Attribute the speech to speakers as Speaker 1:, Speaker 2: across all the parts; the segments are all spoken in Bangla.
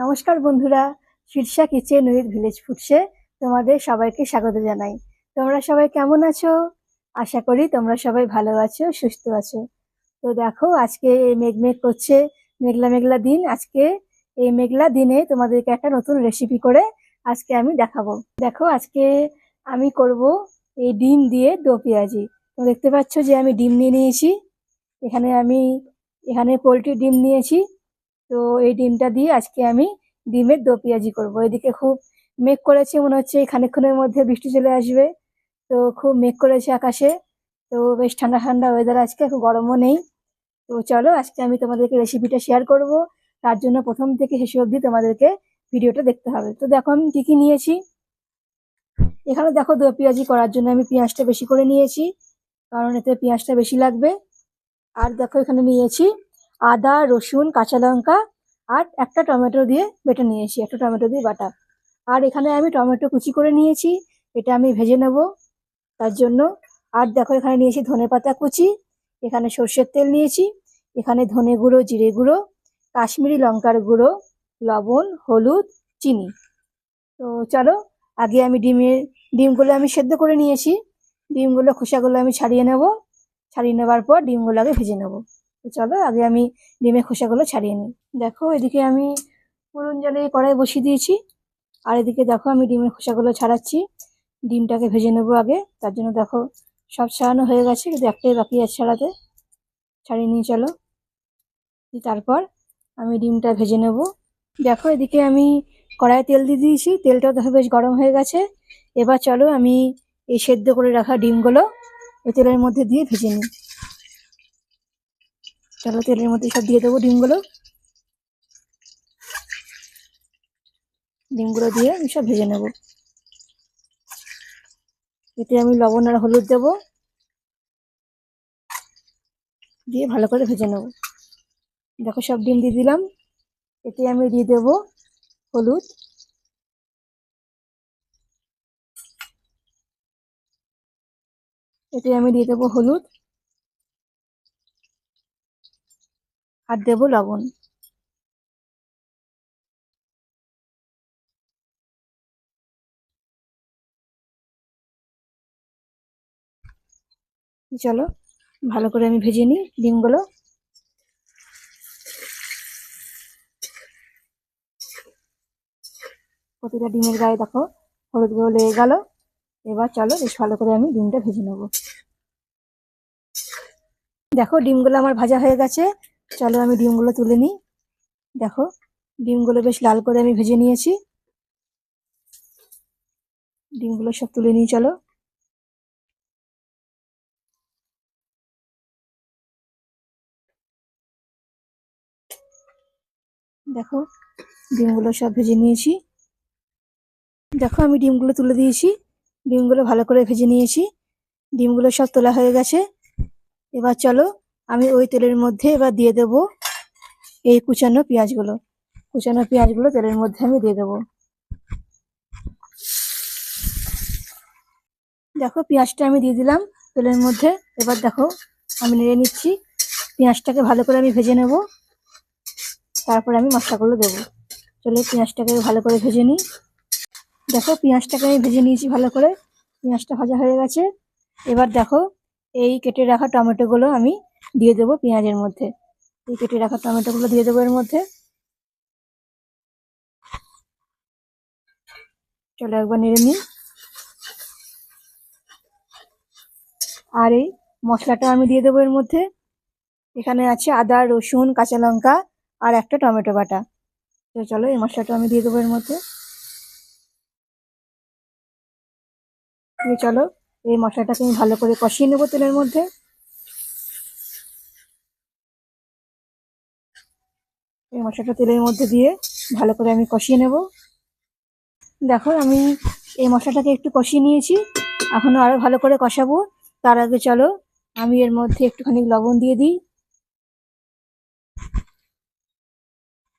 Speaker 1: নমস্কার বন্ধুরা শীর্ষা কিচেন উইথ ভিলেজ ফুডসে তোমাদের সবাইকে স্বাগত জানাই। তোমরা সবাই কেমন আছো? আশা করি তোমরা সবাই ভালো আছো, সুস্থ আছো। তো দেখো, আজকে এই মেঘমেঘ করছে, মেঘলা মেঘলা দিন। আজকে এই মেঘলা দিনে তোমাদেরকে একটা নতুন রেসিপি করে আজকে আমি দেখাবো। দেখো, আজকে আমি করব এই ডিম দিয়ে দো পেঁয়াজি। দেখতে পাচ্ছ যে আমি ডিম নিয়ে নিয়েছি। এখানে আমি, এখানে পোলট্রি ডিম নিয়েছি। তো এই ডিমটা দিয়ে আজকে আমি ডিমের দো পেঁয়াজি করব। এদিকে খুব মেঘ করেছে মনে হচ্ছে এই খানিকক্ষণের মধ্যে বৃষ্টি চলে আসবে। তো খুব মেঘ করেছে আকাশে। তো বেশ ঠান্ডা ঠান্ডা ওয়েদার আজকে, খুব গরমও নেই। তো চলো, আজকে আমি তোমাদেরকে রেসিপিটা শেয়ার করব। তার জন্য প্রথম থেকে শেষ অবধি তোমাদেরকে ভিডিওটা দেখতে হবে। তো দেখো, আমি কী কী নিয়েছি? এখানে দেখো দো পেঁয়াজি করার জন্য আমি পেঁয়াজটা বেশি করে নিয়েছি, কারণ এতে পেঁয়াজটা বেশি লাগবে। আর দেখো, এখানে নিয়েছি আদা, রসুন, কাঁচা লঙ্কা আর একটা টমেটো দিয়ে বেটে নিয়েছি, একটা টমেটো দিয়ে বাটা। আর এখানে আমি টমেটো কুচি করে নিয়েছি, এটা আমি ভেজে নেব তার জন্য। আর দেখো এখানে নিয়েছি ধনে পাতা কুচি, এখানে সর্ষের তেল নিয়েছি, এখানে ধনে গুঁড়ো, জিরে গুঁড়ো, কাশ্মীরি লঙ্কার গুঁড়ো, লবণ, হলুদ, চিনি। তো চলো, আগে আমি ডিমের, ডিমগুলো আমি সেদ্ধ করে নিয়েছি। ডিমগুলো খোসাগুলো আমি ছাড়িয়ে নেব। ছাড়িয়ে নেবার পর ডিমগুলো আগে ভেজে নেব। তো চলো আগে আমি ডিমের খোসাগুলো ছাড়িয়ে নিই। দেখো, এদিকে আমি পুরন জলে কড়াই বসিয়ে দিয়েছি। আর এদিকে দেখো, আমি ডিমের খোসাগুলো ছাড়াচ্ছি। ডিমটাকে ভেজে নেব আগে। তার জন্য দেখো, সব ছাড়ানো হয়ে গেছে। কিন্তু একটাই বাকি আছে ছাড়াতে। ছাড়িয়ে নিয়ে চলো। তারপর আমি ডিমটা ভেজে নেব। দেখো, এদিকে আমি কড়াইয়ে তেল দিয়ে দিয়েছি। তেলটাও দেখো বেশ গরম হয়ে গেছে। এবার চলো আমি এই সেদ্ধ করে রাখা ডিমগুলো এই তেলের মধ্যে দিয়ে ভেজে নিই। চলো তেলের মধ্যে সব দিয়ে দেবো ডিমগুলো। ডিমগুলো দিয়ে আমি সব ভেজে নেব। এতে আমি লবণ আর হলুদ দেব। দিয়ে ভালো করে ভেজে নেব। দেখো সব ডিম দিয়ে দিলাম। এতে আমি দিয়ে দেব হলুদ। এতে আমি দিয়ে দেবো হলুদ। আর দেবো লবণ। চলো, ভালো করে আমি ভেজে নিই ডিমগুলো। প্রতিটা ডিমের গায়ে দেখো, হলুদগুলো লেগে গেল। এবার চলো, বেশ ভালো করে আমি ডিমটা ভেজে নেব। দেখো, ডিমগুলো আমার ভাজা হয়ে গেছে। চলো আমি ডিমগুলো তুলে নিই। দেখো, ডিমগুলো বেশ লাল করে আমি ভেজে নিয়েছি। ডিমগুলো সব তুলে নিই, চলো। দেখো, ডিমগুলো সব ভেজে নিয়েছি। দেখো, আমি ডিমগুলো তুলে দিয়েছি। ডিমগুলো ভালো করে ভেজে নিয়েছি। ডিমগুলো সব তোলা হয়ে গেছে। এবার চলো আমি ওই তেলের মধ্যে এবার দিয়ে দেব এই কুচানো পেঁয়াজগুলো। কুচানো পেঁয়াজগুলো তেলের মধ্যে আমি দিয়ে দেবো। দেখো পেঁয়াজটা আমি দিয়ে দিলাম তেলের মধ্যে। এবার দেখো আমি নেড়ে নিচ্ছি। পেঁয়াজটাকে ভালো করে আমি ভেজে নেব। তারপরে আমি মশলাগুলো দেবো। চলে পেঁয়াজটাকে ভালো করে ভেজে নিই। দেখো পেঁয়াজটাকে আমি ভেজে নিয়েছি ভালো করে। পেঁয়াজটা ভাজা হয়ে গেছে। এবার দেখো এই কেটে রাখা টমেটোগুলো আমি দিয়ে দেবো পেঁয়াজের মধ্যে। এই কেটে রাখা টমেটোগুলো দিয়ে দেবো এর মধ্যে। চলো একবার নেড়ে নিই। আর এই মশলাটা আমি দিয়ে দেবো এর মধ্যে। এখানে আছে আদা, রসুন, কাঁচা লঙ্কা আর একটা টমেটো বাটা। তো চলো এই মশলাটা আমি দিয়ে দেবো এর মধ্যে। চলো এই মশলাটাকে আমি ভালো করে কষিয়ে নেব তেলের মধ্যে। এই মশলাটা তেলের মধ্যে দিয়ে ভালো করে আমি কষিয়ে নেব। দেখো, আমি এই মশলাটাকে একটু কষিয়ে নিয়েছি। এখনও আরও ভালো করে কষাবো। তার আগে চলো, আমি এর মধ্যে একটুখানি লবণ দিয়ে দিই।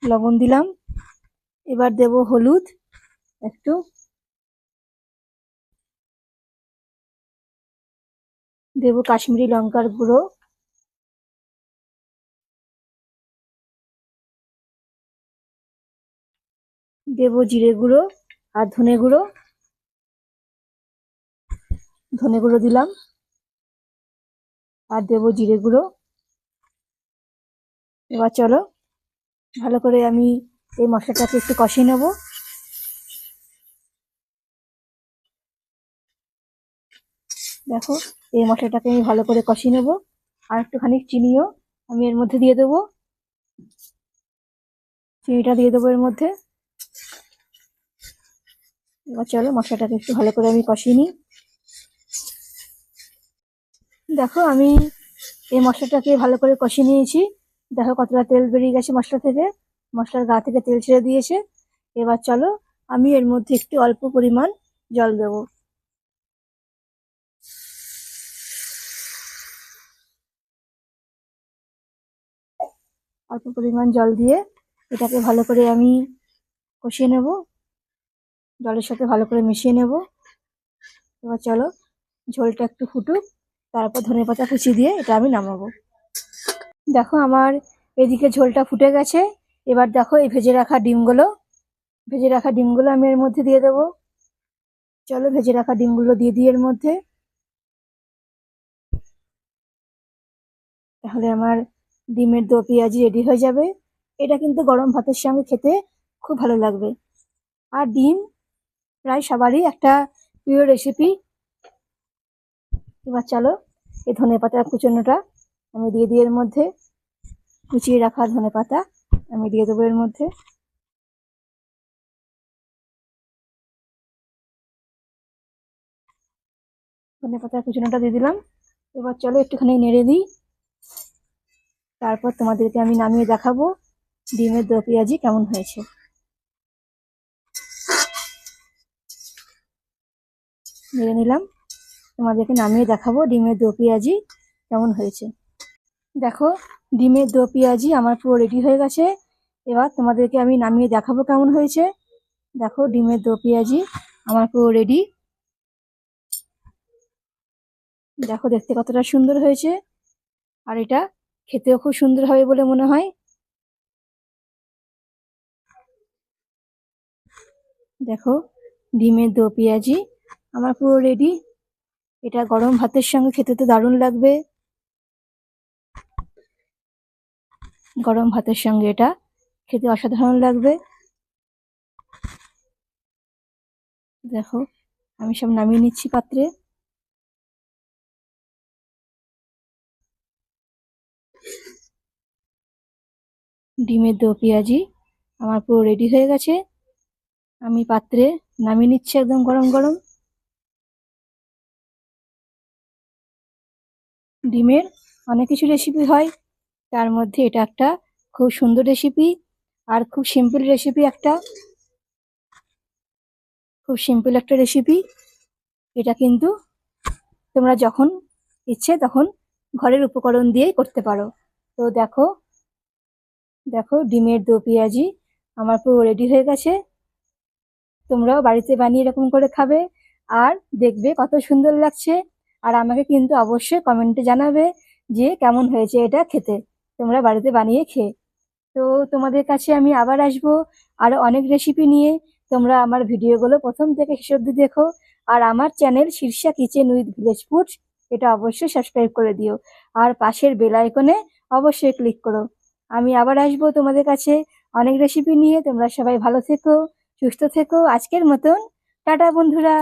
Speaker 1: লবণ দিলাম। এবার দেব হলুদ একটু। দেব কাশ্মীরি লঙ্কার গুঁড়ো। দেবো জিরে গুঁড়ো আর ধনে গুঁড়ো। ধনে গুঁড়ো দিলাম। আর দেবো জিরে গুঁড়ো। এবার চলো, ভালো করে আমি এই মশলাটাকে একটু কষিয়ে নেব। দেখো, এই মশলাটাকে আমি ভালো করে কষিয়ে নেব। আর একটুখানি চিনিও আমি এর মধ্যে দিয়ে দেবো। চিনিটা দিয়ে দেবো এর মধ্যে। এবার চলো মশলাটাকে একটু ভালো করে আমি কষিয়ে নিই। দেখো, আমি এই মশলাটাকে ভালো করে কষিয়ে নিয়েছি। দেখো কতটা তেল বেরিয়ে গেছে মশলা থেকে। মশলার গা থেকে তেল ছেড়ে দিয়েছে। এবার চলো, আমি এর মধ্যে একটু অল্প পরিমাণ জল দেবো। অল্প পরিমাণ জল দিয়ে এটাকে ভালো করে আমি কষিয়ে নেব। জলের সাথে ভালো করে মিশিয়ে নেব। এবার চলো ঝোলটা একটু ফুটুক, তারপর ধনে পাতা কুচি দিয়ে এটা আমি নামাবো। দেখো আমার এদিকে ঝোলটা ফুটে গেছে। এবার দেখো এই ভেজে রাখা ডিমগুলো। ভেজে রাখা ডিমগুলো আমি এর মধ্যে দিয়ে দেবো। চলো ভেজে রাখা ডিমগুলো দিয়ে দিই এর মধ্যে। তাহলে আমার ডিমের দো পেঁয়াজি রেডি হয়ে যাবে। এটা কিন্তু গরম ভাতের সঙ্গে খেতে খুব ভালো লাগবে। আর ডিম প্রায় সবারই একটা প্রিয় রেসিপি এবার চলো, এই ধনে পাতা কুচোনোটা আমি দিয়ে দিই এর মধ্যে। কুচিয়ে রাখা ধনে পাতা আমি দিয়ে দেবো এর মধ্যে। ধনে পাতা কুচোনোটা দিয়ে দিলাম। এবার চলো একটুখানি নেড়ে দিই। তারপর তোমাদেরকে আমি নামিয়ে দেখাবো ডিমের দো পেঁয়াজি কেমন হয়েছে। নেড়ে নিলাম। তোমাদেরকে নামিয়ে দেখাবো ডিমের দো পেঁয়াজি কেমন হয়েছে। দেখো, ডিমের দো পেঁয়াজি আমার পুরো রেডি হয়ে গেছে। এবার তোমাদেরকে আমি নামিয়ে দেখাবো কেমন হয়েছে। দেখো, ডিমের দো পেঁয়াজি আমার পুরো রেডি দেখো, দেখতে কতটা সুন্দর হয়েছে। আর এটা খেতেও খুব সুন্দর হবে বলে মনে হয়। দেখো, ডিমের দো পেঁয়াজি আমার পুরো রেডি এটা গরম ভাতের সঙ্গে খেতে তো দারুণ লাগবে। গরম ভাতের সঙ্গে এটা খেতে অসাধারণ লাগবে। দেখো, আমি সব নামিয়ে নিচ্ছি পাত্রে। ডিমের দো পেঁয়াজি আমার পুরো রেডি হয়ে গেছে। আমি পাত্রে নামিয়ে নিচ্ছি একদম গরম গরম। ডিমের অনেক কিছু রেসিপি হয়। তার মধ্যে এটা একটা খুব সুন্দর রেসিপি আর খুব সিম্পল রেসিপি একটা। খুব সিম্পল একটা রেসিপি এটা কিন্তু তোমরা যখন ইচ্ছে তখন ঘরের উপকরণ দিয়েই করতে পারো। তো দেখো দেখো ডিমের দো পেঁয়াজি আমার পুরো রেডি হয়ে গেছে। তোমরাও বাড়িতে বানিয়ে এরকম করে খাবে আর দেখবে কত সুন্দর লাগছে। আর আমাকে কিন্তু অবশ্যই কমেন্টে জানাবে যে কেমন হয়েছে এটা খেতে। তোমরা বাড়িতে বানিয়ে খেয়ে। তো তোমাদের কাছে আমি আবার আসব আরও অনেক রেসিপি নিয়ে। তোমরা আমার ভিডিওগুলো প্রথম থেকে শেষ দেখো। আর আমার channel Shirsha kitchen with village foods এটা অবশ্যই সাবস্ক্রাইব করে দিও। আর পাশের বেল আইকনে অবশ্যই ক্লিক করো। আমি আবার আসব তোমাদের কাছে অনেক রেসিপি নিয়ে। তোমরা সবাই ভালো থেকো, সুস্থ থেকো। আজকের মতন। টাটা বন্ধুরা।